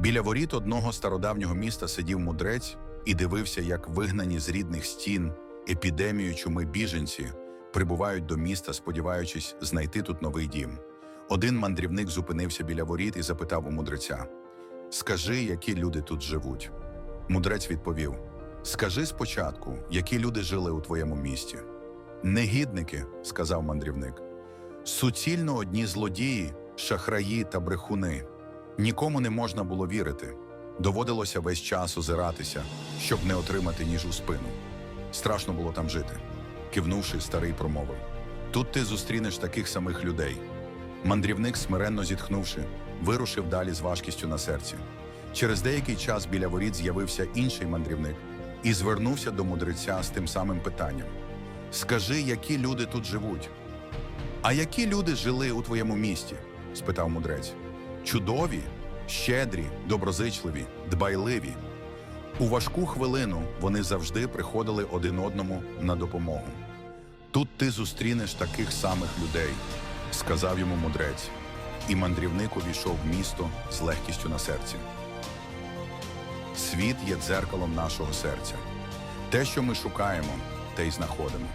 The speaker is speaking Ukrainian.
Біля воріт одного стародавнього міста сидів мудрець і дивився, як вигнані з рідних стін епідемію чуми біженці прибувають до міста, сподіваючись знайти тут новий дім. Один мандрівник зупинився біля воріт і запитав у мудреця: Скажи, які люди тут живуть? Мудрець відповів: Скажи спочатку, які люди жили у твоєму місті. Негідники, сказав мандрівник. Суцільно одні злодії, шахраї та брехуни. Нікому не можна було вірити. Доводилося весь час озиратися, щоб не отримати ніж у спину. Страшно було там жити. Кивнувши, старий промовив: Тут ти зустрінеш таких самих людей. Мандрівник, смиренно зітхнувши, вирушив далі з важкістю на серці. Через деякий час біля воріт з'явився інший мандрівник і звернувся до мудреця з тим самим питанням: Скажи, які люди тут живуть? А які люди жили у твоєму місті? спитав мудрець. Чудові, щедрі, доброзичливі, дбайливі. У важку хвилину вони завжди приходили один одному на допомогу. Тут ти зустрінеш таких самих людей, сказав йому мудрець, і мандрівник увійшов в місто з легкістю на серці. Світ є дзеркалом нашого серця. Те, що ми шукаємо, те й знаходимо.